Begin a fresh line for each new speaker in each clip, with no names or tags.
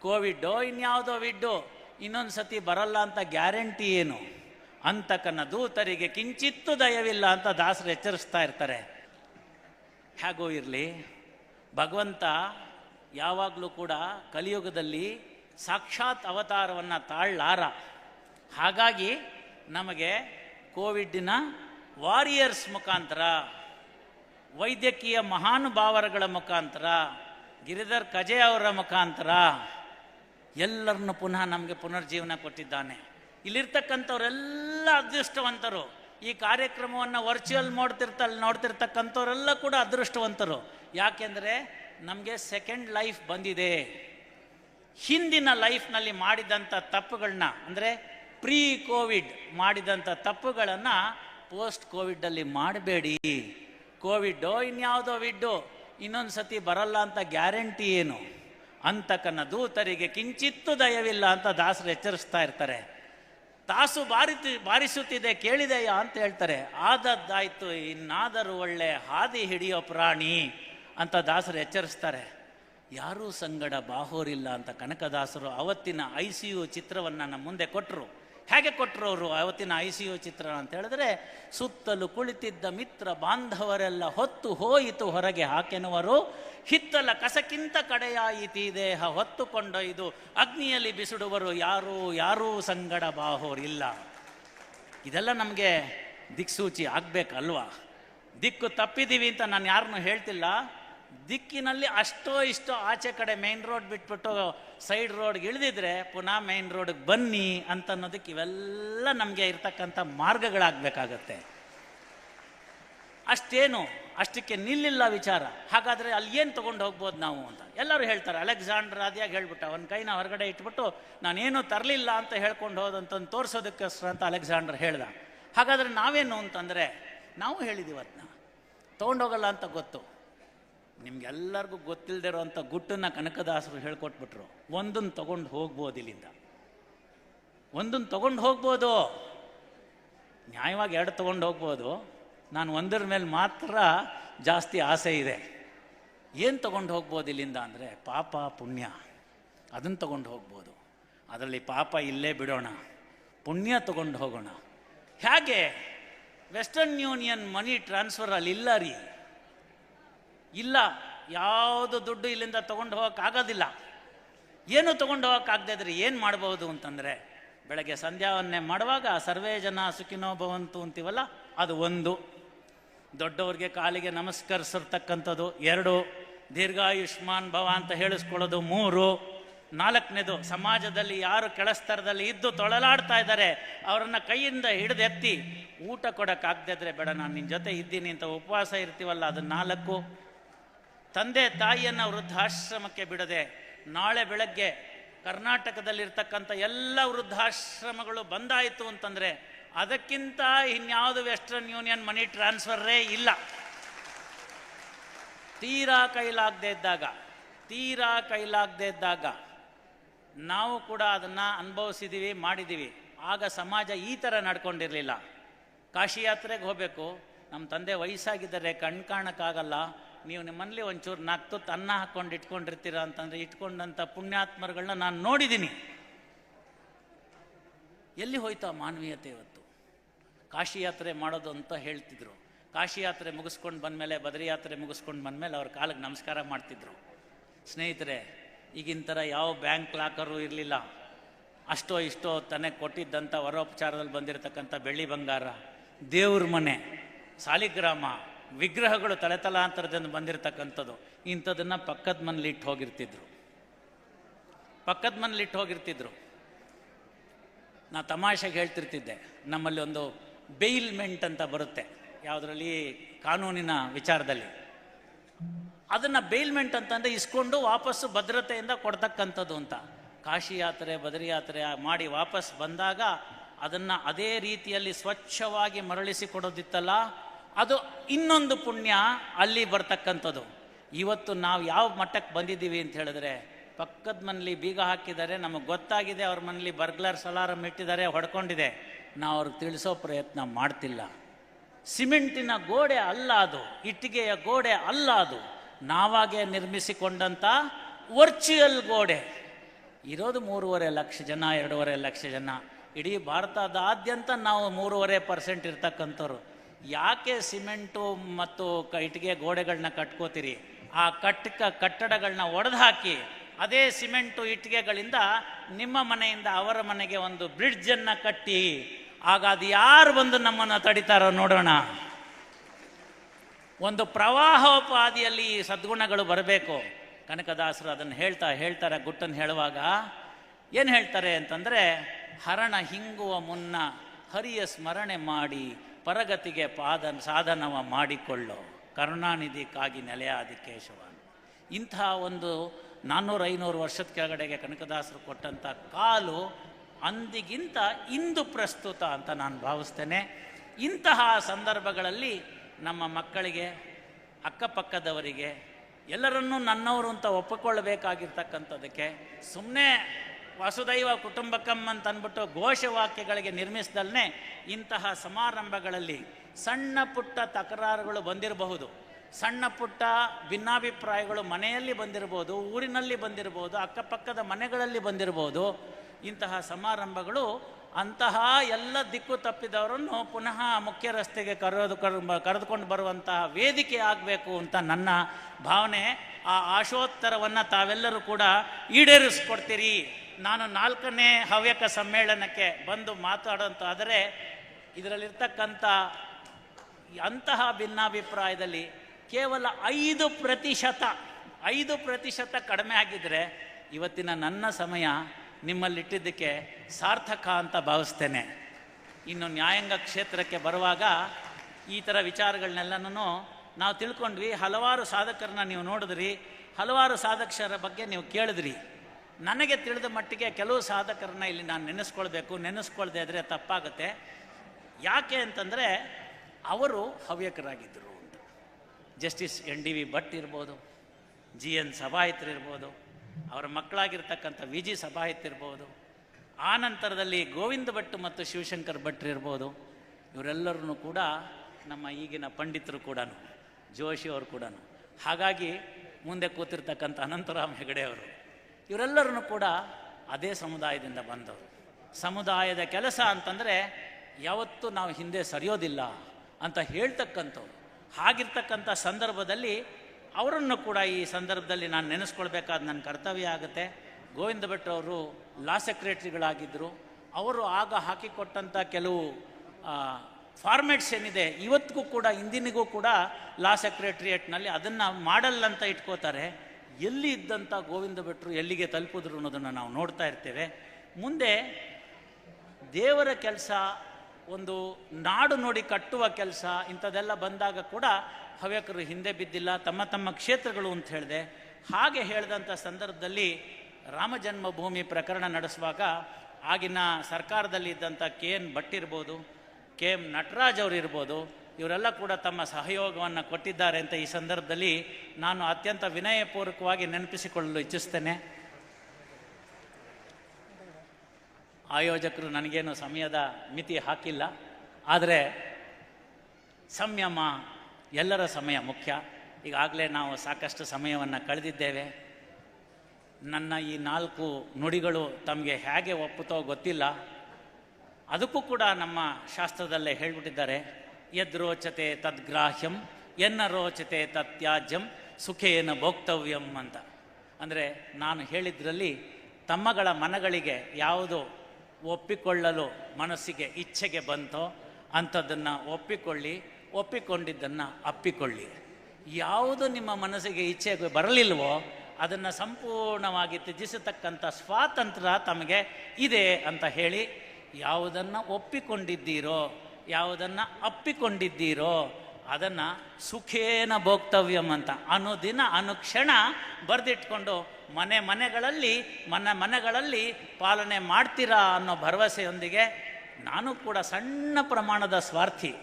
ಕೋವಿಡ್ಡೋ, ಇನ್ಯಾವುದೋ ವಿಡ್ಡು, ಇನ್ನೊಂದು ಸತಿ ಬರಲ್ಲ ಅಂತ ಗ್ಯಾರಂಟಿ ಏನು? ಅಂತಕನ ದೂತರಿಗೆ ಕಿಂಚಿತ್ತು ದಯವಿಲ್ಲ ಅಂತ ದಾಸರು ಎಚ್ಚರಿಸ್ತಾ ಇರ್ತಾರೆ. ಹೇಗೋ ಇರಲಿ, ಭಗವಂತ ಯಾವಾಗಲೂ ಕೂಡ ಕಲಿಯುಗದಲ್ಲಿ ಸಾಕ್ಷಾತ್ ಅವತಾರವನ್ನು ತಾಳ್ಲಾರ. ಹಾಗಾಗಿ ನಮಗೆ ಕೋವಿಡ್ನ ವಾರಿಯರ್ಸ್ ಮುಖಾಂತರ, ವೈದ್ಯಕೀಯ ಮಹಾನುಭಾವರಗಳ ಮುಖಾಂತರ ಗಿರಿಧರ್ ಕಜೆ ಅವರ ಮುಖಾಂತರ ಎಲ್ಲರನ್ನು ಪುನಃ ನಮಗೆ ಪುನರ್ಜೀವನ ಕೊಟ್ಟಿದ್ದಾನೆ. ಇಲ್ಲಿರ್ತಕ್ಕಂಥವರೆಲ್ಲ ಅದೃಷ್ಟವಂತರು. ಈ ಕಾರ್ಯಕ್ರಮವನ್ನು ವರ್ಚುವಲ್ ನೋಡ್ತಿರ್ತಲ್ಲಿ ನೋಡ್ತಿರ್ತಕ್ಕಂಥವರೆಲ್ಲ ಕೂಡ ಅದೃಷ್ಟವಂತರು. ಯಾಕೆಂದರೆ ನಮಗೆ ಸೆಕೆಂಡ್ ಲೈಫ್ ಬಂದಿದೆ. ಹಿಂದಿನ ಲೈಫ್ನಲ್ಲಿ ಮಾಡಿದಂಥ ತಪ್ಪುಗಳನ್ನ ಅಂದರೆ ಪ್ರೀ ಕೋವಿಡ್ ಮಾಡಿದಂಥ ತಪ್ಪುಗಳನ್ನು ಪೋಸ್ಟ್ ಕೋವಿಡಲ್ಲಿ ಮಾಡಬೇಡಿ. ಕೋವಿಡ್ಡು ಇನ್ಯಾವುದೋ ವಿಡ್ಡು. ಇನ್ನೊಂದು ಸತಿ ಬರಲ್ಲ ಅಂತ ಗ್ಯಾರಂಟಿ ಏನು? ಅಂತಕನ ದೂತರಿಗೆ ಕಿಂಚಿತ್ತು ದಯವಿಲ್ಲ ಅಂತ ದಾಸರು ಎಚ್ಚರಿಸ್ತಾ ಇರ್ತಾರೆ. ತಾಸು ಬಾರಿತು, ಬಾರಿಸುತ್ತಿದೆ, ಕೇಳಿದೆಯಾ ಅಂತ ಹೇಳ್ತಾರೆ. ಆದದ್ದಾಯ್ತು, ಇನ್ನಾದರೂ ಒಳ್ಳೆ ಹಾದಿ ಹಿಡಿಯೋ ಪ್ರಾಣಿ ಅಂತ ದಾಸರು ಎಚ್ಚರಿಸ್ತಾರೆ. ಯಾರೂ ಸಂಗಡ ಬಾಹೋರಿಲ್ಲ ಅಂತ ಕನಕದಾಸರು ಅವತ್ತಿನ ಐ ಸಿ ಯು ಚಿತ್ರವನ್ನು ನಮ್ಮ ಮುಂದೆ ಕೊಟ್ಟರು ಹೇಗೆ ಕೊಟ್ಟರು ಅವರು ಅವತ್ತಿನ ಐ ಸಿ ಯು ಚಿತ್ರ ಅಂತ ಹೇಳಿದ್ರೆ, ಸುತ್ತಲೂ ಕುಳಿತಿದ್ದ ಮಿತ್ರ ಬಾಂಧವರೆಲ್ಲ ಹೊತ್ತು ಹೋಯಿತು ಹೊರಗೆ ಹಾಕೆನುವರು ಹಿತ್ತಲ ಕಸಕ್ಕಿಂತ ಕಡೆಯಾಯಿತಿ ದೇಹ ಹೊತ್ತುಕೊಂಡೊಯ್ದು ಅಗ್ನಿಯಲ್ಲಿ ಬಿಸಿಡುವರು ಯಾರೂ ಯಾರೂ ಸಂಗಡ ಬಾಹೋರಿಲ್ಲ ಇದೆಲ್ಲ ನಮಗೆ ದಿಕ್ಸೂಚಿ ಆಗ್ಬೇಕಲ್ವಾ? ದಿಕ್ಕು ತಪ್ಪಿದ್ದೀವಿ ಅಂತ ನಾನು ಯಾರನ್ನೂ ಹೇಳ್ತಿಲ್ಲ. ದಿಕ್ಕಿನಲ್ಲಿ ಅಷ್ಟೋ ಇಷ್ಟೋ ಆಚೆ ಕಡೆ ಮೇನ್ ರೋಡ್ ಬಿಟ್ಬಿಟ್ಟು ಸೈಡ್ ರೋಡ್ಗೆ ಇಳಿದಿದ್ರೆ ಪುನಃ ಮೇನ್ ರೋಡ್ಗೆ ಬನ್ನಿ ಅಂತ ಅನ್ನೋದಕ್ಕೆ ಇವೆಲ್ಲ ನಮಗೆ ಇರ್ತಕ್ಕಂಥ ಮಾರ್ಗಗಳಾಗಬೇಕಾಗತ್ತೆ. ಅಷ್ಟೇನು, ಅಷ್ಟಕ್ಕೆ ನಿಲ್ಲಿಲ್ಲ ವಿಚಾರ. ಹಾಗಾದರೆ ಅಲ್ಲಿ ಏನು ತೊಗೊಂಡು ಹೋಗ್ಬೋದು ನಾವು ಅಂತ. ಎಲ್ಲರೂ ಹೇಳ್ತಾರೆ, ಅಲೆಕ್ಸಾಂಡರ್ ಆದಿಯಾಗಿ ಹೇಳ್ಬಿಟ್ಟ, ಅವನ ಕೈನ ಹೊರಗಡೆ ಇಟ್ಬಿಟ್ಟು ನಾನೇನು ತರಲಿಲ್ಲ ಅಂತ ಹೇಳ್ಕೊಂಡು ಹೋದಂತಂದು ತೋರಿಸೋದಕ್ಕೋಸ್ಕರ ಅಂತ ಅಲೆಕ್ಸಾಂಡರ್ ಹೇಳ್ದ. ಹಾಗಾದರೆ ನಾವೇನು ಅಂತಂದರೆ, ನಾವು ಹೇಳಿದ್ದೀವಿ ಅದನ್ನ ತೊಗೊಂಡೋಗಲ್ಲ ಅಂತ ಗೊತ್ತು. ನಿಮ್ಗೆಲ್ಲರಿಗೂ ಗೊತ್ತಿಲ್ಲದೆ ಇರೋವಂಥ ಗುಟ್ಟನ್ನು ಕನಕದಾಸರು ಹೇಳ್ಕೊಟ್ಬಿಟ್ರು. ಒಂದನ್ನು ತಗೊಂಡು ಹೋಗ್ಬೋದು ಇಲ್ಲಿಂದ. ಒಂದನ್ನು ತಗೊಂಡು ಹೋಗ್ಬೋದು. ನ್ಯಾಯವಾಗಿ ಎರಡು ತೊಗೊಂಡು ಹೋಗ್ಬೋದು. ನಾನು ಒಂದರ ಮೇಲೆ ಮಾತ್ರ ಜಾಸ್ತಿ ಆಸೆ ಇದೆ. ಏನು ತಗೊಂಡು ಹೋಗ್ಬೋದು ಇಲ್ಲಿಂದ ಅಂದರೆ ಪಾಪ ಪುಣ್ಯ. ಅದನ್ನು ತಗೊಂಡು ಹೋಗ್ಬೋದು. ಅದರಲ್ಲಿ ಪಾಪ ಇಲ್ಲೇ ಬಿಡೋಣ. ಪುಣ್ಯ ತೊಗೊಂಡು ಹೋಗೋಣ. ಹೇಗೆ? ವೆಸ್ಟರ್ನ್ ಯೂನಿಯನ್ ಮನಿ ಟ್ರಾನ್ಸ್ಫರ್ ಅಲ್ಲಿ ಇಲ್ಲ ರೀ. ಇಲ್ಲ, ಯಾವುದು ದುಡ್ಡು ಇಲ್ಲಿಂದ ತೊಗೊಂಡು ಹೋಗೋಕ್ಕಾಗೋದಿಲ್ಲ ಏನು ತೊಗೊಂಡು ಹೋಗೋಕ್ಕಾಗದೇ ಇದ್ರೆ ಏನು ಮಾಡಬಹುದು ಅಂತಂದರೆ, ಬೆಳಗ್ಗೆ ಸಂಧ್ಯಾವನ್ನೇ ಮಾಡುವಾಗ ಸರ್ವೇ ಜನ ಸುಖಿನೋ ಭವಂತು ಅಂತೀವಲ್ಲ, ಅದು ಒಂದು. ದೊಡ್ಡವ್ರಿಗೆ ಕಾಲಿಗೆ ನಮಸ್ಕರಿಸಿರ್ತಕ್ಕಂಥದ್ದು ಎರಡು. ದೀರ್ಘಾಯುಷ್ಮಾನ್ ಭವ ಅಂತ ಹೇಳಿಸ್ಕೊಳ್ಳೋದು ಮೂರು. ನಾಲ್ಕನೇದು, ಸಮಾಜದಲ್ಲಿ ಯಾರು ಕೆಳಸ್ತರದಲ್ಲಿ ಇದ್ದು ತೊಳಲಾಡ್ತಾ ಇದ್ದಾರೆ, ಅವರನ್ನ ಕೈಯಿಂದ ಹಿಡಿದೆತ್ತಿ ಊಟ ಕೊಡೋಕ್ಕಾಗದಿದ್ರೆ ಬೇಡ, ನಾನು ನಿನ್ನ ಜೊತೆ ಇದ್ದೀನಿ ಅಂತ ಉಪವಾಸ ಇರ್ತೀವಲ್ಲ, ಅದು ನಾಲ್ಕು. ತಂದೆ ತಾಯಿಯನ್ನು ವೃದ್ಧಾಶ್ರಮಕ್ಕೆ ಬಿಡದೆ ನಾಳೆ ಬೆಳಗ್ಗೆ ಕರ್ನಾಟಕದಲ್ಲಿರ್ತಕ್ಕಂಥ ಎಲ್ಲ ವೃದ್ಧಾಶ್ರಮಗಳು ಬಂದಾಯಿತು ಅಂತಂದರೆ ಅದಕ್ಕಿಂತ ಇನ್ಯಾವುದು ವೆಸ್ಟರ್ನ್ ಯೂನಿಯನ್ ಮನಿ ಟ್ರಾನ್ಸ್ಫರ್ರೇ ಇಲ್ಲ. ತೀರಾ ಕೈಲಾಗದೇ ಇದ್ದಾಗ, ತೀರಾ ಕೈಲಾಗದೇ ಇದ್ದಾಗ ನಾವು ಕೂಡ ಅದನ್ನು ಅನುಭವಿಸಿದ್ದೀವಿ ಮಾಡಿದ್ದೀವಿ ಆಗ ಸಮಾಜ ಈ ಥರ ನಡ್ಕೊಂಡಿರಲಿಲ್ಲ. ಕಾಶಿ ಯಾತ್ರೆಗೆ ಹೋಗಬೇಕು, ನಮ್ಮ ತಂದೆ ವಯಸ್ಸಾಗಿದ್ದರೆ ಕಣ್ ಕಾಣಕ್ಕಾಗಲ್ಲ ನೀವು ನಿಮ್ಮಲ್ಲಿ ಒಂಚೂರು ನಾಲ್ಕು ಅನ್ನ ಹಾಕ್ಕೊಂಡು ಇಟ್ಕೊಂಡಿರ್ತೀರ ಅಂತಂದರೆ ಇಟ್ಕೊಂಡಂಥ ಪುಣ್ಯಾತ್ಮರುಗಳನ್ನ ನಾನು ನೋಡಿದ್ದೀನಿ ಎಲ್ಲಿ ಹೋಯ್ತು ಮಾನವೀಯತೆ ಇವತ್ತು? ಕಾಶಿ ಯಾತ್ರೆ ಮಾಡೋದು ಅಂತ ಹೇಳ್ತಿದ್ರು. ಕಾಶಿ ಯಾತ್ರೆ ಮುಗಿಸ್ಕೊಂಡು ಬಂದಮೇಲೆ, ಬದರಿ ಯಾತ್ರೆ ಮುಗಿಸ್ಕೊಂಡು ಬಂದಮೇಲೆ ಅವ್ರ ಕಾಲಿಗೆ ನಮಸ್ಕಾರ ಮಾಡ್ತಿದ್ರು. ಸ್ನೇಹಿತರೆ, ಈಗಿನ ಥರ ಯಾವ ಬ್ಯಾಂಕ್ ಲಾಕರು ಇರಲಿಲ್ಲ. ಅಷ್ಟೋ ಇಷ್ಟೋ ತನಗೆ ಕೊಟ್ಟಿದ್ದಂಥ ವರೋಪಚಾರದಲ್ಲಿ ಬಂದಿರತಕ್ಕಂಥ ಬೆಳ್ಳಿ ಬಂಗಾರ, ದೇವ್ರ ಮನೆ, ಸಾಲಿಗ್ರಾಮ ವಿಗ್ರಹಗಳು ತಲೆತಲಾಂತರದಿಂದ ಬಂದಿರತಕ್ಕಂಥದ್ದು, ಇಂಥದನ್ನು ಪಕ್ಕದ ಮನೇಲಿ ಇಟ್ಟು ಹೋಗಿರ್ತಿದ್ರು. ಪಕ್ಕದ ಮನೇಲಿ ಇಟ್ಟು ಹೋಗಿರ್ತಿದ್ರು. ನಾ ತಮಾಷೆಗೆ ಹೇಳ್ತಿರ್ತಿದ್ದೆ, ನಮ್ಮಲ್ಲಿ ಒಂದು ಬೇಯಿಲ್ಮೆಂಟ್ ಅಂತ ಬರುತ್ತೆ, ಯಾವುದರಲ್ಲಿ? ಕಾನೂನಿನ ವಿಚಾರದಲ್ಲಿ. ಅದನ್ನು ಬೇಲ್ಮೆಂಟ್ ಅಂತಂದರೆ ಇಸ್ಕೊಂಡು ವಾಪಸ್ಸು ಭದ್ರತೆಯಿಂದ ಕೊಡ್ತಕ್ಕಂಥದ್ದು ಅಂತ. ಕಾಶಿ ಯಾತ್ರೆ, ಬದರಿ ಯಾತ್ರೆ ಮಾಡಿ ವಾಪಸ್ ಬಂದಾಗ ಅದನ್ನು ಅದೇ ರೀತಿಯಲ್ಲಿ ಸ್ವಚ್ಛವಾಗಿ ಮರಳಿಸಿ ಕೊಡೋದಿತ್ತಲ್ಲ ಅದು ಇನ್ನೊಂದು ಪುಣ್ಯ ಅಲ್ಲಿ ಬರ್ತಕ್ಕಂಥದ್ದು. ಇವತ್ತು ನಾವು ಯಾವ ಮಟ್ಟಕ್ಕೆ ಬಂದಿದ್ದೀವಿ ಅಂತ ಹೇಳಿದ್ರೆ, ಪಕ್ಕದ ಮನೇಲಿ ಬೀಗ ಹಾಕಿದ್ದಾರೆ, ನಮಗೆ ಗೊತ್ತಾಗಿದೆ, ಅವ್ರ ಮನೇಲಿ ಬರ್ಗ್ಲರ್ ಸಲಾರಮ್ ಇಟ್ಟಿದ್ದಾರೆ, ಹೊಡ್ಕೊಂಡಿದೆ. ನಾವು ಅವ್ರಿಗೆ ತಿಳಿಸೋ ಪ್ರಯತ್ನ ಮಾಡ್ತಿಲ್ಲ. ಸಿಮೆಂಟಿನ ಗೋಡೆ ಅಲ್ಲ ಅದು, ಇಟ್ಟಿಗೆಯ ಗೋಡೆ ಅಲ್ಲ ಅದು. ನಾವಾಗೆ ನಿರ್ಮಿಸಿಕೊಂಡಂಥ ವರ್ಚುಯಲ್ ಗೋಡೆ. ಇರೋದು ಮೂರುವರೆ ಲಕ್ಷ ಜನ, ಎರಡೂವರೆ ಲಕ್ಷ ಜನ. ಇಡೀ ಭಾರತದಾದ್ಯಂತ ನಾವು ಮೂರುವರೆ ಪರ್ಸೆಂಟ್ ಇರ್ತಕ್ಕಂಥವ್ರು. ಯಾಕೆ ಸಿಮೆಂಟು ಮತ್ತು ಇಟ್ಟಿಗೆ ಗೋಡೆಗಳನ್ನ ಕಟ್ಕೋತೀರಿ? ಆ ಕಟ್ಟಕ ಕಟ್ಟಡಗಳನ್ನ ಒಡೆದು ಹಾಕಿ ಅದೇ ಸಿಮೆಂಟು ಇಟ್ಟಿಗೆಗಳಿಂದ ನಿಮ್ಮ ಮನೆಯಿಂದ ಅವರ ಮನೆಗೆ ಒಂದು ಬ್ರಿಡ್ಜನ್ನು ಕಟ್ಟಿ. ಆಗ ಅದು ಯಾರು ಬಂದು ನಮ್ಮನ್ನು ತಡಿತಾರೋ ನೋಡೋಣ. ಒಂದು ಪ್ರವಾಹೋಪಾದಿಯಲ್ಲಿ ಸದ್ಗುಣಗಳು ಬರಬೇಕು. ಕನಕದಾಸರು ಅದನ್ನು ಹೇಳ್ತಾ, ಹೇಳ್ತಾರೆ, ಗುಟ್ಟನ್ನು ಹೇಳುವಾಗ ಏನು ಹೇಳ್ತಾರೆ ಅಂತಂದರೆ, ಹರಣ ಹಿಂಗುವ ಮುನ್ನ ಹರಿಯ ಸ್ಮರಣೆ ಮಾಡಿ ಪರಗತಿಗೆ ಪಾದ ಸಾಧನವ ಮಾಡಿಕೊಳ್ಳೋ ಕರುಣಾನಿಧಿ ಕಾಗಿ ನೆಲೆಯಾದ ಕೇಶವ ಇಂತಹ ಒಂದು ನಾನ್ನೂರು ಐನೂರು ವರ್ಷದ ಕೆಳಗಡೆಗೆ ಕನಕದಾಸರು ಕೊಟ್ಟಂಥ ಕಾಲು ಅಂದಿಗಿಂತ ಇಂದು ಪ್ರಸ್ತುತ ಅಂತ ನಾನು ಭಾವಿಸ್ತೇನೆ. ಇಂತಹ ಸಂದರ್ಭಗಳಲ್ಲಿ ನಮ್ಮ ಮಕ್ಕಳಿಗೆ, ಅಕ್ಕಪಕ್ಕದವರಿಗೆ, ಎಲ್ಲರನ್ನೂ ನನ್ನವರು ಅಂತ ಒಪ್ಪಿಕೊಳ್ಳಬೇಕಾಗಿರ್ತಕ್ಕಂಥದ್ದಕ್ಕೆ ಸುಮ್ಮನೆ ವಸುದೈವ ಕುಟುಂಬಕಂ ಅಂತ ಅಂದ್ಬಿಟ್ಟು ಘೋಷವಾಕ್ಯಗಳಿಗೆ ನಿರ್ಮಿಸ್ದಲ್ನೇ ಇಂತಹ ಸಮಾರಂಭಗಳಲ್ಲಿ ಸಣ್ಣ ಪುಟ್ಟ ತಕರಾರುಗಳು ಬಂದಿರಬಹುದು. ಸಣ್ಣ ಪುಟ್ಟ ಭಿನ್ನಾಭಿಪ್ರಾಯಗಳು ಮನೆಯಲ್ಲಿ ಬಂದಿರ್ಬೋದು ಊರಿನಲ್ಲಿ ಬಂದಿರ್ಬೋದು ಅಕ್ಕಪಕ್ಕದ ಮನೆಗಳಲ್ಲಿ ಬಂದಿರ್ಬೋದು ಇಂತಹ ಸಮಾರಂಭಗಳು ಅಂತಹ ಎಲ್ಲ ದಿಕ್ಕು ತಪ್ಪಿದವರನ್ನು ಪುನಃ ಮುಖ್ಯ ರಸ್ತೆಗೆ ಕರೆದು ಕರ್ ಕರೆದುಕೊಂಡು ಬರುವಂತಹ ವೇದಿಕೆ ಆಗಬೇಕು ಅಂತ ನನ್ನ ಭಾವನೆ. ಆ ಆಶೋತ್ತರವನ್ನು ತಾವೆಲ್ಲರೂ ಕೂಡ ಈಡೇರಿಸ್ಕೊಡ್ತೀರಿ. ನಾನು ನಾಲ್ಕನೇ ಹವ್ಯಕ ಸಮ್ಮೇಳನಕ್ಕೆ ಬಂದು ಮಾತಾಡೋಂತಾದರೆ ಇದರಲ್ಲಿರ್ತಕ್ಕಂಥ ಅಂತಹ ಭಿನ್ನಾಭಿಪ್ರಾಯದಲ್ಲಿ ಕೇವಲ ಐದು ಪ್ರತಿಶತ ಐದು ಪ್ರತಿಶತ ಕಡಿಮೆ ಆಗಿದ್ದರೆ ಇವತ್ತಿನ ನನ್ನ ಸಮಯ ನಿಮ್ಮಲ್ಲಿಟ್ಟಿದ್ದಕ್ಕೆ ಸಾರ್ಥಕ ಅಂತ ಭಾವಿಸ್ತೇನೆ. ಇನ್ನು ನ್ಯಾಯಾಂಗ ಕ್ಷೇತ್ರಕ್ಕೆ ಬರುವಾಗ ಈ ಥರ ವಿಚಾರಗಳನ್ನೆಲ್ಲನೂ ನಾವು ತಿಳ್ಕೊಂಡ್ವಿ. ಹಲವಾರು ಸಾಧಕರನ್ನ ನೀವು ನೋಡಿದ್ರಿ. ಹಲವಾರು ಸಾಧಕರ ಬಗ್ಗೆ ನೀವು ಕೇಳಿದ್ರಿ. ನನಗೆ ತಿಳಿದ ಮಟ್ಟಿಗೆ ಕೆಲವು ಸಾಧಕರನ್ನ ಇಲ್ಲಿ ನಾನು ನೆನೆಸ್ಕೊಳ್ಬೇಕು. ನೆನೆಸ್ಕೊಳ್ದೆ ಇದ್ರೆ ತಪ್ಪಾಗುತ್ತೆ. ಯಾಕೆ ಅಂತಂದರೆ ಅವರು ಹವ್ಯಕರಾಗಿದ್ದರು ಅಂತ. Justice N D V Bhat ಇರ್ಬೋದು, ಜಿ ಎನ್ ಸಭಾಹಿತರು ಇರ್ಬೋದು, ಅವರ ಮಕ್ಕಳಾಗಿರ್ತಕ್ಕಂಥ ವಿ ಜಿ ಸಭಾಹಿತ್ ಇರ್ಬೋದು, ಆ ನಂತರದಲ್ಲಿ ಗೋವಿಂದ ಭಟ್ ಮತ್ತು ಶಿವಶಂಕರ್ ಭಟ್ ಇರ್ಬೋದು ಇವರೆಲ್ಲರೂ ಕೂಡ ನಮ್ಮ ಈಗಿನ ಪಂಡಿತರು ಕೂಡ ಜೋಶಿ ಅವರು ಕೂಡ ಹಾಗಾಗಿ ಮುಂದೆ ಕೂತಿರ್ತಕ್ಕಂಥ ಅನಂತರಾಮ್ ಹೆಗಡೆ ಅವರು. ಇವರೆಲ್ಲರನ್ನು ಕೂಡ ಅದೇ ಸಮುದಾಯದಿಂದ ಬಂದವರು. ಸಮುದಾಯದ ಕೆಲಸ ಅಂತಂದರೆ ಯಾವತ್ತೂ ನಾವು ಹಿಂದೆ ಸರಿಯೋದಿಲ್ಲ ಅಂತ ಹೇಳ್ತಕ್ಕಂಥವ್ರು. ಹಾಗಿರ್ತಕ್ಕಂಥ ಸಂದರ್ಭದಲ್ಲಿ ಅವರನ್ನು ಕೂಡ ಈ ಸಂದರ್ಭದಲ್ಲಿ ನಾನು ನೆನೆಸ್ಕೊಳ್ಬೇಕಾದ ನನ್ನ ಕರ್ತವ್ಯ ಆಗುತ್ತೆ. ಗೋವಿಂದ ಭಟ್ ಅವರು ಲಾ ಸೆಕ್ರೆಟ್ರಿಗಳಾಗಿದ್ದರು. ಅವರು ಆಗ ಹಾಕಿಕೊಟ್ಟಂಥ ಕೆಲವು ಫಾರ್ಮೆಟ್ಸ್ ಏನಿದೆ, ಇವತ್ತಿಗೂ ಕೂಡ, ಇಂದಿನಿಗೂ ಕೂಡ ಲಾ ಸೆಕ್ರೆಟ್ರಿಯೇಟ್ನಲ್ಲಿ ಅದನ್ನು ಮಾಡಲ್ ಅಂತ ಇಟ್ಕೋತಾರೆ. ಎಲ್ಲಿ ಇದ್ದಂಥ ಗೋವಿಂದ ಭಟ್ರು ಎಲ್ಲಿಗೆ ತಲುಪಿದ್ರು ಅನ್ನೋದನ್ನು ನಾವು ನೋಡ್ತಾ ಇರ್ತೇವೆ. ಮುಂದೆ ದೇವರ ಕೆಲಸ, ಒಂದು ನಾಡು ನೋಡಿ ಕಟ್ಟುವ ಕೆಲಸ ಇಂಥದ್ದೆಲ್ಲ ಬಂದಾಗ ಕೂಡ ಹವ್ಯಕರು ಹಿಂದೆ ಬಿದ್ದಿಲ್ಲ, ತಮ್ಮ ತಮ್ಮ ಕ್ಷೇತ್ರಗಳು ಅಂತ ಹೇಳಿದೆ. ಹಾಗೆ ಹೇಳಿದಂಥ ಸಂದರ್ಭದಲ್ಲಿ ರಾಮ ಜನ್ಮಭೂಮಿ ಪ್ರಕರಣ ನಡೆಸುವಾಗ ಆಗಿನ ಸರ್ಕಾರದಲ್ಲಿ ಇದ್ದಂಥ ಕೆ ಎನ್ ಭಟ್ ಇರ್ಬೋದು, ಕೆ ಎಂ ನಟರಾಜ್ ಅವರು ಇರ್ಬೋದು ಇವರೆಲ್ಲ ಕೂಡ ತಮ್ಮ ಸಹಯೋಗವನ್ನು ಕೊಟ್ಟಿದ್ದಾರೆ ಅಂತ ಈ ಸಂದರ್ಭದಲ್ಲಿ ನಾನು ಅತ್ಯಂತ ವಿನಯಪೂರ್ವಕವಾಗಿ ನೆನಪಿಸಿಕೊಳ್ಳಲು ಇಚ್ಛಿಸ್ತೇನೆ. ಆಯೋಜಕರು ನನಗೇನು ಸಮಯದ ಮಿತಿ ಹಾಕಿಲ್ಲ, ಆದರೆ ಸಂಯಮ ಎಲ್ಲರ ಸಮಯ ಮುಖ್ಯ. ಈಗಾಗಲೇ ನಾವು ಸಾಕಷ್ಟು ಸಮಯವನ್ನು ಕಳೆದಿದ್ದೇವೆ. ನನ್ನ ಈ ನಾಲ್ಕು ನುಡಿಗಳು ತಮಗೆ ಹೇಗೆ ಒಪ್ಪುತ್ತೋ ಗೊತ್ತಿಲ್ಲ. ಅದಕ್ಕೂ ಕೂಡ ನಮ್ಮ ಶಾಸ್ತ್ರದಲ್ಲೇ ಹೇಳಿಬಿಟ್ಟಿದ್ದಾರೆ. ಯದ್ರೋಚತೆ ತದ್ಗ್ರಾಹ್ಯಂ ಎನ್ನ ರೋಚತೆ ತತ್ಯಾಜ್ಯಂ, ಸುಖೇನ ಭೋಕ್ತವ್ಯಂ ಅಂತ. ಅಂದರೆ ನಾನು ಹೇಳಿದ್ರಲ್ಲಿ ತಮ್ಮಗಳ ಮನಗಳಿಗೆ ಯಾವುದು ಒಪ್ಪಿಕೊಳ್ಳಲು ಮನಸ್ಸಿಗೆ ಇಚ್ಛೆಗೆ ಬಂತೋ ಅಂಥದ್ದನ್ನು ಒಪ್ಪಿಕೊಳ್ಳಿ, ಒಪ್ಪಿಕೊಂಡಿದ್ದನ್ನು ಅಪ್ಪಿಕೊಳ್ಳಿ. ಯಾವುದು ನಿಮ್ಮ ಮನಸ್ಸಿಗೆ ಇಚ್ಛೆಗೆ ಬರಲಿಲ್ವೋ ಅದನ್ನು ಸಂಪೂರ್ಣವಾಗಿ ತ್ಯಜಿಸತಕ್ಕಂಥ ಸ್ವಾತಂತ್ರ್ಯ ತಮಗೆ ಇದೆ ಅಂತ ಹೇಳಿ ಯಾವುದನ್ನು ಒಪ್ಪಿಕೊಂಡಿದ್ದೀರೋ ಯಾವುದನ್ನು ಅಪ್ಪಿಕೊಂಡಿದ್ದೀರೋ ಅದನ್ನು ಸುಖೇನ ಭೋಕ್ತವ್ಯಂ ಅಂತ. ಅನುದಿನ ಅನುಕ್ಷಣ ಬರೆದಿಟ್ಕೊಂಡು ಮನೆ ಮನೆಗಳಲ್ಲಿ ಮನೆ ಮನೆಗಳಲ್ಲಿ ಪಾಲನೆ ಮಾಡ್ತೀರಾ ಅನ್ನೋ ಭರವಸೆಯೊಂದಿಗೆ ನಾನು ಕೂಡ ಸಣ್ಣ ಪ್ರಮಾಣದ ಸ್ವಾರ್ಥಿ.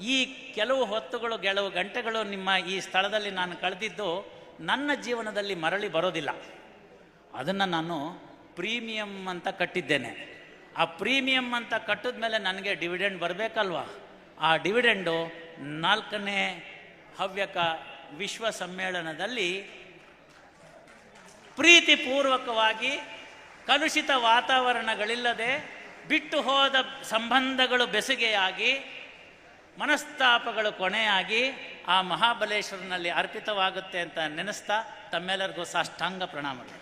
ಈ ಕೆಲವು ಹೊತ್ತುಗಳು, ಕೆಲವು ಗಂಟೆಗಳು ನಿಮ್ಮ ಈ ಸ್ಥಳದಲ್ಲಿ ನಾನು ಕಳೆದಿದ್ದು ನನ್ನ ಜೀವನದಲ್ಲಿ ಮರಳಿ ಬರೋದಿಲ್ಲ. ಅದನ್ನು ನಾನು ಪ್ರೀಮಿಯಂ ಅಂತ ಕಟ್ಟಿದ್ದೇನೆ. ಆ ಪ್ರೀಮಿಯಂ ಅಂತ ಕಟ್ಟಿದ ಮೇಲೆ ನನಗೆ ಡಿವಿಡೆಂಡ್ ಬರಬೇಕಲ್ವಾ? ಆ ಡಿವಿಡೆಂಡು ನಾಲ್ಕನೇ ಹವ್ಯಕ ವಿಶ್ವ ಸಮ್ಮೇಳನದಲ್ಲಿ ಪ್ರೀತಿಪೂರ್ವಕವಾಗಿ ಕಲುಷಿತ ವಾತಾವರಣಗಳಿಲ್ಲದೆ ಬಿಟ್ಟು ಹೋದ ಸಂಬಂಧಗಳು ಬೆಸುಗೆಯಾಗಿ, ಮನಸ್ತಾಪಗಳು ಕೊನೆಯಾಗಿ ಆ ಮಹಾಬಲೇಶ್ವರನಲ್ಲಿ ಅರ್ಪಿತವಾಗುತ್ತೆ ಅಂತ ನೆನೆಸ್ತಾ ತಮ್ಮೆಲ್ಲರಿಗೂ ಸಾಷ್ಟಾಂಗ ಪ್ರಣಾಮಗಳು.